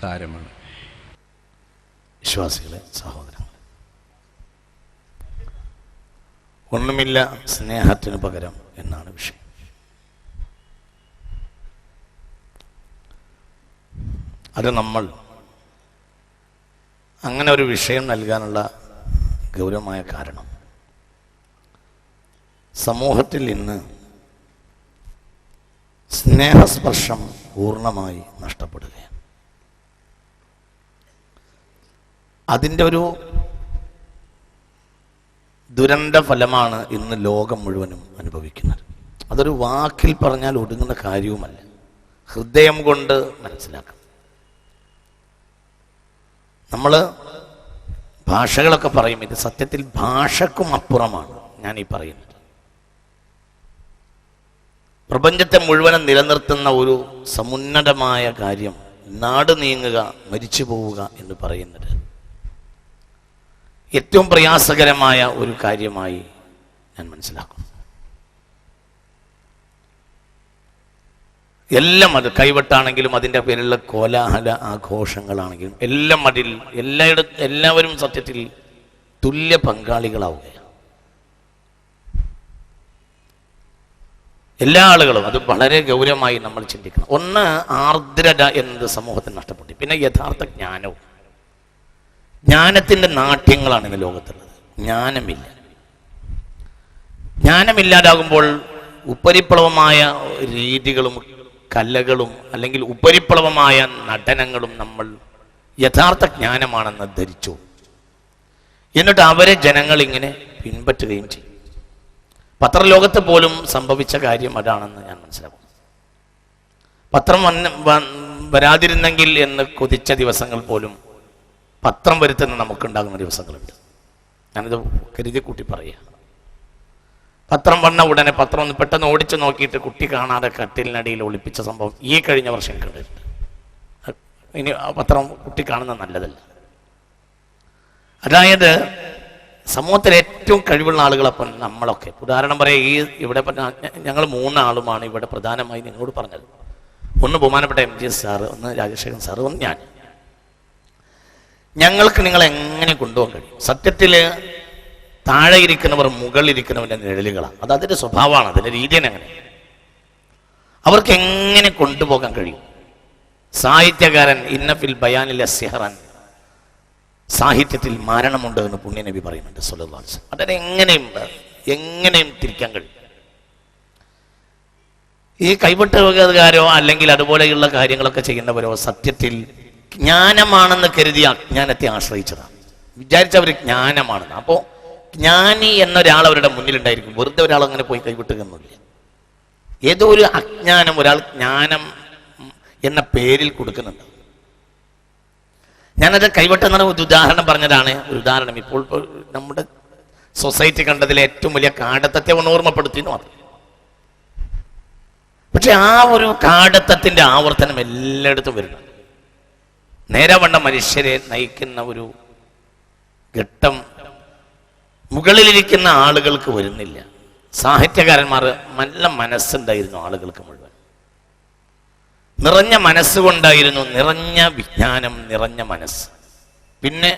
സാരമാണ്. വിശ്വാസികളെ സഹോദരങ്ങൾ ഒന്നുമില്ല. സ്നേഹത്തിന് പകരം എന്നാണ് വിഷയം. അത് നമ്മൾ അങ്ങനെ ഒരു വിഷയം നൽകാനുള്ള ഗൗരവമായ കാരണം. സമൂഹത്തിൽ ഇന്ന് സ്നേഹസ്പർശം പൂർണമായി നഷ്ടപ്പെടുകയാണ്. അതിന്റെ ഒരു ദുരന്ത ഫലമാണ് ഇന്ന് ലോകം മുഴുവനും അനുഭവിക്കുന്നത്. അതൊരു വാക്കിൽ പറഞ്ഞാൽ ഒടുങ്ങുന്ന കാര്യവുമല്ല. ഹൃദയം കൊണ്ട് മനസ്സിലാക്കാം. നമ്മൾ ഭാഷകളൊക്കെ പറയും ഇത് സത്യത്തിൽ ഭാഷക്കും അപ്പുറമാണ് ഞാൻ ഈ പറയുന്നത്. പ്രപഞ്ചത്തെ മുഴുവനും നിലനിർത്തുന്ന ഒരു സമുന്നതമായ കാര്യം നാട് നീങ്ങുക മരിച്ചു പോവുക എന്ന് പറയുന്നത് ഏറ്റവും പ്രയാസകരമായ ഒരു കാര്യമായി ഞാൻ മനസ്സിലാക്കും എല്ലാം അത് കൈവട്ടാണെങ്കിലും അതിന്റെ പേരിലുള്ള കോലാഹല ആഘോഷങ്ങളാണെങ്കിലും എല്ലാം അതിൽ എല്ലായിടത്തും എല്ലാവരും സത്യത്തിൽ തുല്യ പങ്കാളികളാവുകയാണ്. എല്ലാ ആളുകളും അത് വളരെ ഗൗരവമായി നമ്മൾ ചിന്തിക്കണം. ഒന്ന് ആർദ്രത എന്നത് സമൂഹത്തിന് നഷ്ടപ്പെട്ടു. പിന്നെ യഥാർത്ഥ ജ്ഞാനവും. ജ്ഞാനത്തിന്റെ നാട്യങ്ങളാണ് ഇന്ന് ലോകത്തുള്ളത്. ജ്ഞാനമില്ല. ജ്ഞാനമില്ലാതാകുമ്പോൾ ഉപരിപ്ലവമായ രീതികളും കലകളും അല്ലെങ്കിൽ ഉപരിപ്ലവമായ നടനങ്ങളും നമ്മൾ യഥാർത്ഥ ജ്ഞാനമാണെന്ന് ധരിച്ചു. എന്നിട്ട് അവരെ ജനങ്ങൾ ഇങ്ങനെ പിൻപറ്റുകയും ചെയ്യും. പത്രലോകത്ത് പോലും സംഭവിച്ച കാര്യം അതാണെന്ന് ഞാൻ മനസ്സിലാക്കുന്നു. പത്രം വന്ന് വരാതിരുന്നെങ്കിൽ എന്ന് കൊതിച്ച ദിവസങ്ങൾ പോലും പത്രം വരുത്തുന്ന നമുക്കുണ്ടാകുന്ന ദിവസങ്ങളുണ്ട്. ഞാനിത് കരുതി കൂട്ടി പറയുക. പത്രം വന്ന ഉടനെ പത്രം ഒന്ന് പെട്ടെന്ന് ഓടിച്ചു നോക്കിയിട്ട് കുട്ടി കാണാതെ കട്ടിലിനടിയിൽ ഒളിപ്പിച്ച സംഭവം ഈ കഴിഞ്ഞ വർഷം കണ്ടിട്ടുണ്ട്. ഇനി ആ പത്രം കുട്ടി കാണുന്നത് നല്ലതല്ല. അതായത് സമൂഹത്തിൽ ഏറ്റവും കഴിവുള്ള ആളുകളപ്പം നമ്മളൊക്കെ. ഉദാഹരണം പറയാം ഈ ഇവിടെ ഞങ്ങൾ മൂന്നാളുമാണ് ഇവിടെ പ്രധാനമായി നിങ്ങളോട് പറഞ്ഞത്. ഒന്ന് ബഹുമാനപ്പെട്ട എം ജി സാറ് ഒന്ന് രാജശേഖരൻ സാറ് ഒന്ന് ഞാൻ. ഞങ്ങൾക്ക് നിങ്ങൾ എങ്ങനെ കൊണ്ടുപോകാൻ കഴിയും? സത്യത്തിൽ താഴെ ഇരിക്കുന്നവർ മുകളിലിരിക്കുന്നവന്റെ നിഴലുകളാണ്. അത് അതിന്റെ സ്വഭാവമാണ് അതിന്റെ രീതിയാണ് അങ്ങനെ. അവർക്ക് എങ്ങനെ കൊണ്ടുപോകാൻ കഴിയും? സാഹിത്യകാരൻ ഇന്നഫിൽ ബയാനിൽ സിഹറൻ സാഹിത്യത്തിൽ മരണമുണ്ട് എന്ന് പുണ്യനബി പറയുന്നുണ്ട് സുലഭാസ് അതിനെ എങ്ങനെയും എങ്ങനെയും തിരിക്കാൻ കഴിയും. ഈ കൈവിട്ടുകാരോ അല്ലെങ്കിൽ അതുപോലെയുള്ള കാര്യങ്ങളൊക്കെ ചെയ്യുന്നവരോ സത്യത്തിൽ ജ്ഞാനമാണെന്ന് കരുതി അജ്ഞാനത്തെ ആശ്രയിച്ചതാണ് വിചാരിച്ചവർ ജ്ഞാനമാണെന്ന്. അപ്പോൾ ജ്ഞാനി എന്നൊരാൾ അവരുടെ മുന്നിലുണ്ടായിരിക്കും. വെറുതെ ഒരാൾ അങ്ങനെ പോയി കൈവിട്ടുകയൊന്നുമില്ല. ഏതോ ഒരു അജ്ഞാനം ഒരാൾ ജ്ഞാനം എന്ന പേരിൽ കൊടുക്കുന്നുണ്ട്. ഞാനത് കൈവിട്ടെന്ന ഒരു ഉദാഹരണം പറഞ്ഞതാണ്. ഒരു ഉദാഹരണം ഇപ്പോൾ നമ്മുടെ സൊസൈറ്റി കണ്ടതിലെ ഏറ്റവും വലിയ കാടത്തത്തെ ഓർമ്മപ്പെടുത്തി എന്ന് മാത്രം. പക്ഷെ ആ ഒരു കാടത്തത്തിന്റെ ആവർത്തനം എല്ലായിടത്തും വരുന്നുണ്ട്. നേരവണ്ണ മനുഷ്യരെ നയിക്കുന്ന ഒരു ഘട്ടം മുകളിലിരിക്കുന്ന ആളുകൾക്ക് വരുന്നില്ല. സാഹിത്യകാരന്മാർ നല്ല മനസ്സുണ്ടായിരുന്നു ആളുകൾക്ക് മുഴുവൻ. നിറഞ്ഞ മനസ്സുകൊണ്ടായിരുന്നു നിറഞ്ഞ വിജ്ഞാനം നിറഞ്ഞ മനസ്സ്. പിന്നെ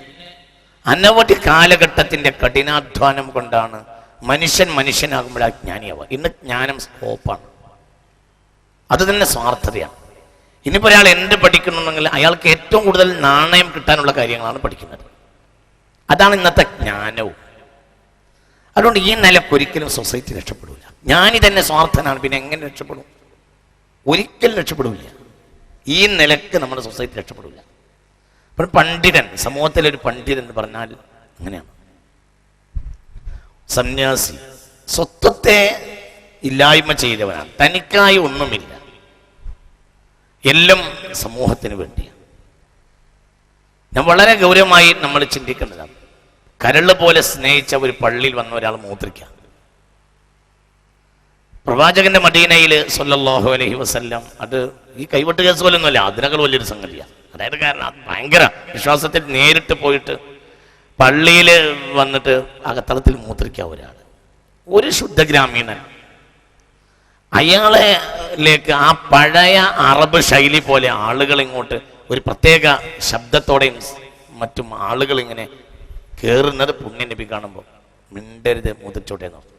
അനവധി കാലഘട്ടത്തിന്റെ കഠിനാധ്വാനം കൊണ്ടാണ് മനുഷ്യൻ മനുഷ്യനാകുമ്പോൾ ജ്ഞാനിയാവുക ഇന്ന് ജ്ഞാനം സ്കോപ്പാണ് അത് തന്നെ സ്വാർത്ഥതയാണ്. ഇനിയിപ്പോൾ ഒരാൾ എന്ത് പഠിക്കണമെന്നെങ്കിൽ അയാൾക്ക് ഏറ്റവും കൂടുതൽ നാണയം കിട്ടാനുള്ള കാര്യങ്ങളാണ് പഠിക്കുന്നത്. അതാണ് ഇന്നത്തെ ജ്ഞാനവും. അതുകൊണ്ട് ഈ നിലക്കൊരിക്കലും സൊസൈറ്റി രക്ഷപ്പെടില്ല ഞാനി തന്നെ സ്വാർത്ഥനാണ് പിന്നെ എങ്ങനെ രക്ഷപ്പെടും? ഒരിക്കലും രക്ഷപ്പെടില്ല ഈ നിലയ്ക്ക് നമ്മുടെ സൊസൈറ്റി രക്ഷപ്പെടില്ല അപ്പോൾ പണ്ഡിതൻ സമൂഹത്തിലൊരു പണ്ഡിതൻ എന്ന് പറഞ്ഞാൽ അങ്ങനെയാണ് സന്യാസി സ്വത്വത്തെ ഇല്ലായ്മ ചെയ്തവനാണ്. തനിക്കായി ഒന്നുമില്ല. എല്ലാം സമൂഹത്തിന് വേണ്ടിയാണ് ഞാൻ വളരെ ഗൗരവമായി നമ്മൾ ചിന്തിക്കേണ്ടതാണ് കരൾ പോലെ സ്നേഹിച്ച ഒരു പള്ളിയിൽ വന്ന ഒരാൾ മൂത്രിക്കാം. പ്രവാചകന്റെ മദീനയിൽ സൊല്ലാഹു അലഹി വസ്ല്ലാം അത് ഈ കൈവെട്ട് കേസ് പോലെ പോലൊന്നുമല്ല അതിനേക്കാൾ വലിയൊരു സംഗതിയാണ് അതായത് കാരണം ഭയങ്കര വിശ്വാസത്തിൽ നേരിട്ട് പോയിട്ട് പള്ളിയിൽ വന്നിട്ട് അകത്തളത്തിൽ മൂത്രിക്കുക ഒരാൾ ഒരു ശുദ്ധഗ്രാമീണൻ അയാളെലേക്ക് ആ പഴയ അറബ് ശൈലി പോലെ ആളുകൾ ഇങ്ങോട്ട് ഒരു പ്രത്യേക ശബ്ദത്തോടെയും മറ്റും ആളുകൾ ഇങ്ങനെ കയറുന്നത് പുണ്യ നബി കാണുമ്പോൾ മിണ്ടരുത് മൂത്രച്ചോട്ടെ നോക്കും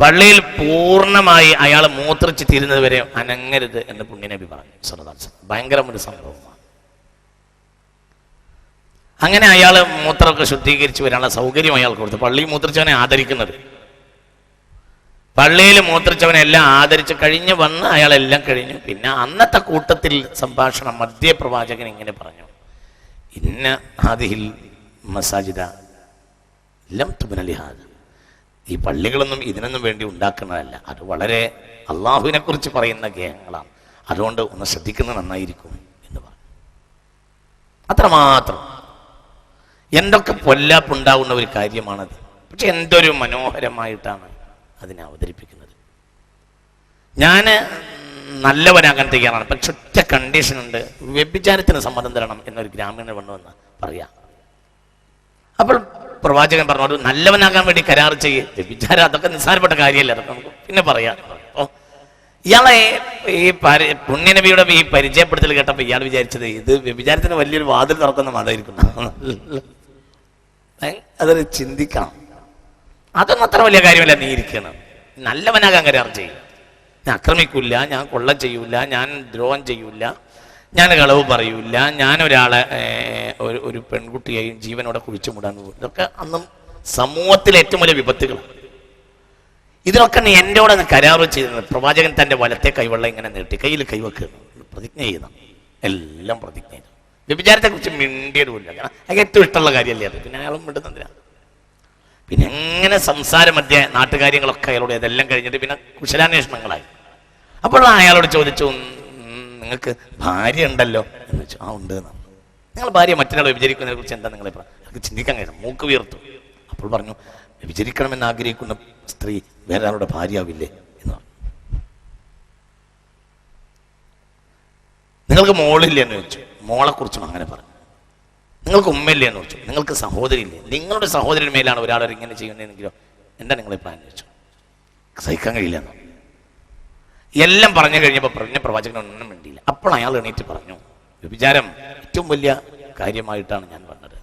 പള്ളിയിൽ പൂർണമായി അയാൾ മൂത്രച്ച് തീരുന്നത് വരെ അനങ്ങരുത് എന്ന് പുണ്യനബി പറഞ്ഞു സല്ലല്ലാഹു ഭയങ്കരം ഒരു സംഭവമാണ്. അങ്ങനെ അയാൾ മൂത്രമൊക്കെ ശുദ്ധീകരിച്ച് വരാനുള്ള സൗകര്യം അയാൾ കൊടുത്തു. പള്ളി മൂത്രച്ചവനെ ആദരിക്കുന്നത്. പള്ളിയിൽ മൂത്രിച്ചവനെല്ലാം ആദരിച്ച് കഴിഞ്ഞ് വന്ന് അയാളെല്ലാം കഴിഞ്ഞു. പിന്നെ അന്നത്തെ കൂട്ടത്തിൽ സംഭാഷണം മധ്യപ്രവാചകൻ ഇങ്ങനെ പറഞ്ഞു. ഇന്ന ഹാദിഹിൽ മസാജിദ ലം തുബനലിഹാദ് ഈ പള്ളികളൊന്നും ഇതിനൊന്നും വേണ്ടി ഉണ്ടാക്കുന്നതല്ല. അത് വളരെ അള്ളാഹുവിനെ കുറിച്ച് പറയുന്ന ഗേഹങ്ങളാണ്. അതുകൊണ്ട് ഒന്ന് ശ്രദ്ധിക്കുന്നത് നന്നായിരിക്കും എന്ന് പറഞ്ഞു. അത്രമാത്രം. എന്തൊക്കെ പൊല്ലാപ്പുണ്ടാവുന്ന ഒരു കാര്യമാണത്. പക്ഷെ എന്തൊരു മനോഹരമായിട്ടാണ് അതിനെ അവതരിപ്പിക്കുന്നത്. ഞാൻ നല്ലവനാകാൻ തയ്യാറാണ്. പക്ഷെ ഒറ്റ കണ്ടീഷൻ ഉണ്ട്. വ്യഭിചാരത്തിന് സമ്മതം തരണം എന്നൊരു ഗ്രാമീണ വന്നുവെന്ന് പറയാം. അപ്പോൾ പ്രവാചകൻ പറഞ്ഞു "അത് നല്ലവനാകാൻ വേണ്ടി കരാർ ചെയ്യേ. വ്യഭിചാരം അതൊക്കെ നിസ്സാരപ്പെട്ട കാര്യമല്ല അതൊക്കെ നമുക്ക് പിന്നെ പറയാം. ഇയാളെ ഈ പുണ്യനബിയുടെ ഈ പരിചയപ്പെടുത്തൽ കേട്ടപ്പോൾ ഇയാൾ വിചാരിച്ചത് ഇത് വ്യഭിചാരത്തിന് വലിയൊരു വാതിൽ തുറക്കുന്ന മതമായിരിക്കും അതൊരു ചിന്തിക്കണം. അതൊന്നും അത്ര വലിയ കാര്യമല്ല നീ ഇരിക്കണം. നല്ലവനാകാൻ കരാർ ചെയ്യും ഞാൻ ആക്രമിക്കില്ല ഞാൻ കൊള്ള ചെയ്യൂല ഞാൻ ദ്രോഹം ചെയ്യൂല ഞാൻ കളവ് പറയൂല ഞാൻ ഒരു ഒരു പെൺകുട്ടിയെയും ജീവനോടെ കുഴിച്ചു മൂടാൻ പോകും. ഇതൊക്കെ അന്നും സമൂഹത്തിലെ ഏറ്റവും വലിയ വിപത്തുകൾ ഇതിനൊക്കെ നീ കൂടെ കരാറ് ചെയ്തത് പ്രവാചകൻ തന്റെ വലത്തെ കൈവെള്ളം ഇങ്ങനെ നീട്ടി കയ്യിൽ കൈവെക്കുന്നു പ്രതിജ്ഞ ചെയ്യണം. എല്ലാം പ്രതിജ്ഞ ചെയ്തു വ്യഭിചാരത്തെ കുറിച്ച് മിണ്ടിയതുമില്ല. കാരണം ഏറ്റവും ഇഷ്ടമുള്ള കാര്യമല്ലേ അത്? പിന്നെ അയാളും മിണ്ടുന്നതിനാ. പിന്നെ എങ്ങനെ സംസാര മധ്യ നാട്ടുകാര്യങ്ങളൊക്കെ അയാളോട് ഇതെല്ലാം കഴിഞ്ഞിട്ട് പിന്നെ കുശലാന്വേഷണങ്ങളായി. അപ്പോഴാണ് അയാളോട് ചോദിച്ചു നിങ്ങൾക്ക് ഭാര്യ ഉണ്ടല്ലോ? എന്ന് വെച്ചു ആ ഉണ്ട് നിങ്ങൾ ഭാര്യ മറ്റൊരാളെ വിചരിക്കുന്നതിനെ കുറിച്ച് എന്താ നിങ്ങളെ എനിക്ക് ചിന്തിക്കാൻ കഴിയണം മൂക്ക് വീർത്തു. അപ്പോൾ പറഞ്ഞു വിചരിക്കണമെന്ന് ആഗ്രഹിക്കുന്ന സ്ത്രീ വേറെ ആളുടെ ഭാര്യയാവില്ലേ? എന്ന് പറഞ്ഞു. നിങ്ങൾക്ക് മോളില്ലേ? എന്ന് വെച്ചു മോളെക്കുറിച്ചും അങ്ങനെ പറഞ്ഞു. നിങ്ങൾക്ക് ഉമ്മയില്ലേ എന്ന് വെച്ചു നിങ്ങൾക്ക് സഹോദരി ഇല്ലേ നിങ്ങളുടെ സഹോദരന് മേലാണ് ഒരാൾ ഇങ്ങനെ ചെയ്യുന്നതെങ്കിലോ എന്താ നിങ്ങളെ പ്ലാൻ വെച്ചു സഹിക്കാൻ കഴിയില്ലെന്നോ എല്ലാം പറഞ്ഞു കഴിഞ്ഞപ്പോൾ പറഞ്ഞ പ്രവാചകൻ ഒന്നും വേണ്ടിയില്ല അപ്പോൾ അയാൾ എണീറ്റ് പറഞ്ഞു വിചാരം ഏറ്റവും വലിയ കാര്യമായിട്ടാണ് ഞാൻ പറഞ്ഞത്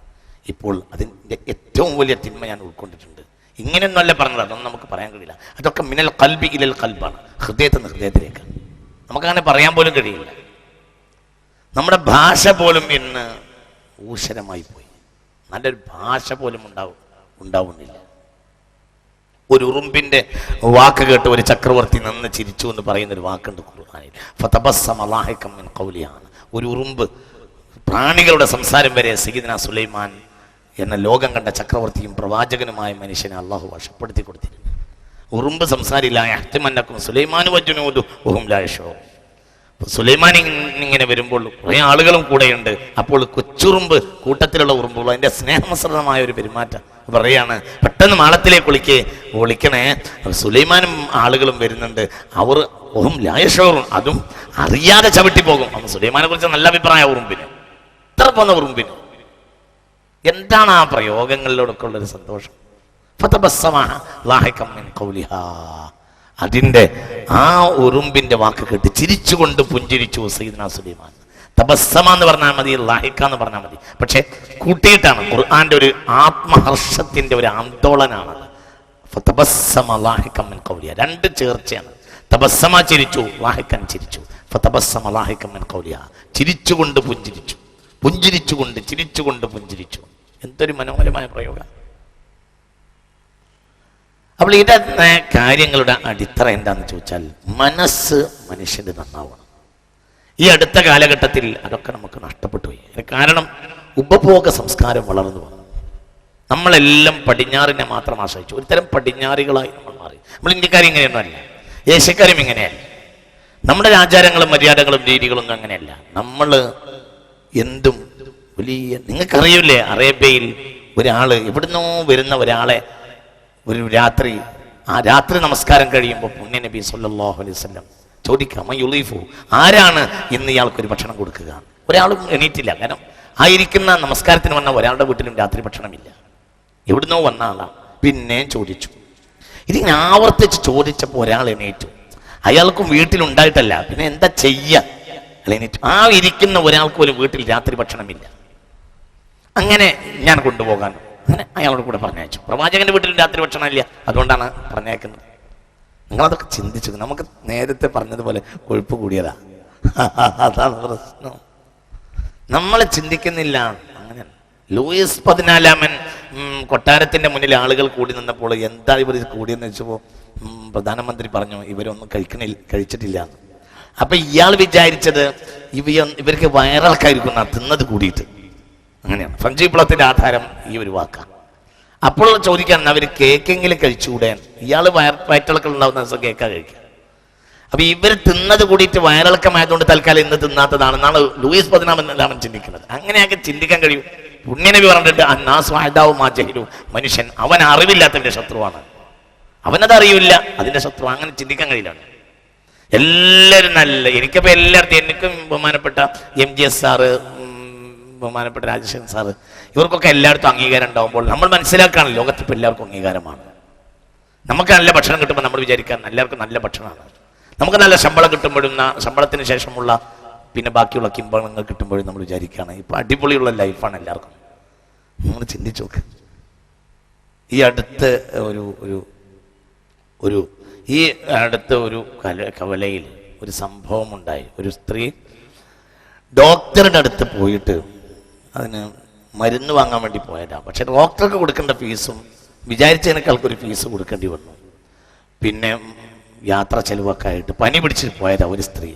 ഇപ്പോൾ അതിന്റെ ഏറ്റവും വലിയ തിന്മ ഞാൻ ഉൾക്കൊണ്ടിട്ടുണ്ട്. ഇങ്ങനെയൊന്നുമല്ല പറഞ്ഞത്. അതൊന്നും നമുക്ക് പറയാൻ കഴിയില്ല. അതൊക്കെ മിനൽ കൽബി ഇലൽ കൽബാണ് ഹൃദയത്തിൽ നിന്ന് ഹൃദയത്തിലേക്ക്. നമുക്കങ്ങനെ പറയാൻ പോലും കഴിയില്ല. നമ്മുടെ ഭാഷ പോലും ഇന്ന് ഊഷരമായി പോയി നല്ലൊരു ഭാഷ പോലും ഉണ്ടാവും ഉണ്ടാവുന്നില്ല. ഒരു ഉറുമ്പിന്റെ വാക്ക് കേട്ട് ഒരു ചക്രവർത്തി നിന്ന് ചിരിച്ചു എന്ന് പറയുന്ന ഒരു വാക്കുണ്ട് ഖുർആനിൽ. ഫതബസ്സമ കൗലിയാണ് ഒരു ഉറുമ്പ് പ്രാണികളുടെ സംസാരം വരെ സയ്യിദ്ന സുലൈമാൻ എന്ന ലോകം കണ്ട ചക്രവർത്തിയും പ്രവാചകനുമായ മനുഷ്യനെ അള്ളാഹു വശപ്പെടുത്തി കൊടുത്തിരുന്നു. ഉറുമ്പ് സംസാരില്ല. അഹ്തിമന്നക്കും സുലൈമാൻ വജുനോദു ഒഹും ലായഷോ സുലൈമാൻ ഇങ് ഇങ്ങനെ വരുമ്പോൾ കുറെ ആളുകളും കൂടെയുണ്ട്. അപ്പോൾ കൊച്ചുറുമ്പ് കൂട്ടത്തിലുള്ള ഉറുമ്പുകൾ അതിന്റെ സ്നേഹമസൃതമായ ഒരു പെരുമാറ്റം പറയാണ്. പെട്ടെന്ന് മാളത്തിലേക്ക് ഒളിക്കേ ഒളിക്കണേ സുലൈമാനും ആളുകളും വരുന്നുണ്ട്. അവർ ഓം ലായഷോറും അതും അറിയാതെ ചവിട്ടി പോകും. അന്ന് സുലൈമാനെ കുറിച്ച് നല്ല അഭിപ്രായം ഉറുമ്പിന്. ഇത്ര പോന്ന ഉറുമ്പിന്? എന്താണ് ആ പ്രയോഗങ്ങളിലൂടെ ഉള്ളൊരു സന്തോഷം? അതിന്റെ ആ ഉറുമ്പിന്റെ വാക്ക് കേട്ട് ചിരിച്ചുകൊണ്ട് പുഞ്ചിരിച്ചു സയ്യിദ്ന സുലൈമാൻ. തബസ്സമ എന്ന് പറഞ്ഞാൽ മതി ലാഹിക്ക എന്ന് പറഞ്ഞാൽ മതി. പക്ഷെ കൂട്ടിയിട്ടാണ്. ഖുർആാന്റെ ഒരു ആത്മഹർഷത്തിന്റെ ഒരു ആന്തോളനാണ് ഫതബസ്സമ ലാഹിക്കമ്മൻ മിൻ ഖൗലിഹ. രണ്ട് ചേർച്ചയാണ്. തപസ്സമ ചിരിച്ചു ലാഹിക്കൻ ചിരിച്ചു. ഫതബസ്സമ ലാഹിക്കമ്മൻ മിൻ ഖൗലിഹ. ചിരിച്ചുകൊണ്ട് പുഞ്ചിരിച്ചു. പുഞ്ചിരിച്ചുകൊണ്ട് ചിരിച്ചുകൊണ്ട് പുഞ്ചിരിച്ചു. എന്തൊരു മനോഹരമായ പ്രയോഗം. അപ്പോൾ ഇതേ കാര്യങ്ങളുടെ അടിത്തറ എന്താണെന്ന് ചോദിച്ചാൽ മനസ്സ് മനുഷ്യന്റെ നന്നാവണം. ഈ അടുത്ത കാലഘട്ടത്തിൽ അതൊക്കെ നമുക്ക് നഷ്ടപ്പെട്ടു പോയി. കാരണം ഉപഭോഗ സംസ്കാരം വളർന്നു വന്നു. നമ്മളെല്ലാം പടിഞ്ഞാറിനെ മാത്രം ആശ്രയിച്ചു. ഒരുതരം പടിഞ്ഞാറികളായി നമ്മൾ മാറി. നമ്മൾ ഇന്ത്യക്കാർ ഇങ്ങനെയൊന്നുമല്ല ഏഷ്യക്കാരും ഇങ്ങനെയല്ല. നമ്മുടെ ആചാരങ്ങളും മര്യാദകളും രീതികളും അങ്ങനെയല്ല. നമ്മൾ എന്തും വലിയ നിങ്ങൾക്കറിയില്ലേ അറേബ്യയിൽ ഒരാൾ എവിടുന്നോ വരുന്ന ഒരാളെ ഒരു രാത്രി ആ രാത്രി നമസ്കാരം കഴിയുമ്പോൾ പുണ്യ നബി സല്ലാഹു അലൈഹി വസല്ലം ചോദിക്കാം യുലീഫു ആരാണ് ഇന്ന് ഇയാൾക്ക് ഒരു ഭക്ഷണം കൊടുക്കുക? ഒരാളും എണീറ്റില്ല കാരണം ആയിരിക്കുന്ന നമസ്കാരത്തിന് വന്ന ഒരാളുടെ വീട്ടിലും രാത്രി ഭക്ഷണമില്ല. എവിടുന്നോ വന്ന ആളാണ് പിന്നെയും ചോദിച്ചു. ഇതിങ്ങനെ ആവർത്തിച്ച് ചോദിച്ചപ്പോൾ ഒരാൾ എണീറ്റു. അയാൾക്കും വീട്ടിലുണ്ടായിട്ടല്ല. പിന്നെ എന്താ ചെയ്യ? എണീറ്റു. ആ ഇരിക്കുന്ന ഒരാൾക്ക് ഒരു വീട്ടിൽ രാത്രി ഭക്ഷണമില്ല. അങ്ങനെ ഞാൻ കൊണ്ടുപോകാൻ അങ്ങനെ അയാളോട് കൂടെ പറഞ്ഞയച്ചു. പ്രവാചകന്റെ വീട്ടിൽ രാത്രി ഭക്ഷണം ഇല്ല. അതുകൊണ്ടാണ് പറഞ്ഞേക്കുന്നത് നിങ്ങളതൊക്കെ ചിന്തിച്ചു. നമുക്ക് നേരത്തെ പറഞ്ഞതുപോലെ കൊഴുപ്പ് കൂടിയതാ. അതാണ് പ്രശ്നം. നമ്മൾ ചിന്തിക്കുന്നില്ല. അങ്ങനെ. ലൂയിസ് പതിനാലാമൻ കൊട്ടാരത്തിന്റെ മുന്നിൽ ആളുകൾ കൂടി നിന്നപ്പോൾ എന്താ ഇവർ കൂടിയെന്ന് വെച്ചപ്പോ പ്രധാനമന്ത്രി പറഞ്ഞു ഇവരൊന്നും കഴിക്കണില്ല കഴിച്ചിട്ടില്ല. അപ്പൊ ഇയാൾ വിചാരിച്ചത് ഇവ ഇവർക്ക് വയറിളക്കായിരിക്കും എന്നാ തിന്നത് കൂടിയിട്ട്. അങ്ങനെയാണ്. വിപ്ലവത്തിന്റെ ആധാരം ഈ ഒരു വാക്കാണ് അപ്പോൾ ചോദിക്കാൻ അവർ കേക്കെങ്കിലും കഴിച്ചുകൂടെ? ഇയാൾ വയർ വയറ്റിളക്കം ഉണ്ടാവുന്ന ദിവസം കേക്കാ കഴിക്കുക. അപ്പൊ ഇവർ തിന്നത് കൂടിയിട്ട് വയറിളക്കമായതുകൊണ്ട് തൽക്കാലം ഇന്ന് തിന്നാത്തതാണെന്നാണ് ലൂയിസ് പതിനാമെന്നെല്ലാം ചിന്തിക്കുന്നത്. അങ്ങനെയൊക്കെ ചിന്തിക്കാൻ കഴിയും. പുണ്യനബി പറഞ്ഞിട്ട് അന്നാസ്വാദാവും ആ ജഹിലു. മനുഷ്യൻ അവൻ അറിവില്ലാത്തതിന്റെ ശത്രുവാണ്. അവനത് അറിയില്ല അതിന്റെ ശത്രു. അങ്ങനെ ചിന്തിക്കാൻ കഴിയില്ല എല്ലാവരും നല്ല. എനിക്കപ്പോൾ എല്ലായിടത്തും എനിക്കും ബഹുമാനപ്പെട്ട എം ജി എസ് സാറ് ബഹുമാനപ്പെട്ട രാജശേഖരൻ സാറ് ഇവർക്കൊക്കെ എല്ലായിടത്തും അംഗീകാരം ഉണ്ടാകുമ്പോൾ നമ്മൾ മനസ്സിലാക്കുകയാണ് ലോകത്തിപ്പോൾ എല്ലാവർക്കും അംഗീകാരമാണ്. നമുക്ക് നല്ല ഭക്ഷണം കിട്ടുമ്പോൾ നമ്മൾ വിചാരിക്കാൻ എല്ലാവർക്കും നല്ല ഭക്ഷണമാണ്. നമുക്ക് നല്ല ശമ്പളം കിട്ടുമ്പോഴും ശമ്പളത്തിന് ശേഷമുള്ള പിന്നെ ബാക്കിയുള്ള കിമ്പളങ്ങൾ കിട്ടുമ്പോഴും നമ്മൾ വിചാരിക്കുകയാണ്. ഇപ്പൊ അടിപൊളിയുള്ള ലൈഫാണ് എല്ലാവർക്കും. നമ്മൾ ചിന്തിച്ചു നോക്ക്. ഈ അടുത്ത് ഒരു ഒരു ഒരു ഈ അടുത്ത ഒരു കല കവലയിൽ ഒരു സംഭവം ഉണ്ടായി. ഒരു സ്ത്രീ ഡോക്ടറുടെ അടുത്ത് പോയിട്ട് അതിന് മരുന്ന് വാങ്ങാൻ വേണ്ടി പോയതാ. പക്ഷെ ഡോക്ടർക്ക് കൊടുക്കേണ്ട ഫീസും വിചാരിച്ചതിനേക്കാൾക്ക് ഒരു ഫീസ് കൊടുക്കേണ്ടി വന്നു. പിന്നെ യാത്ര ചെലവൊക്കെ ആയിട്ട് പനി പിടിച്ച് പോയതാ ഒരു സ്ത്രീ.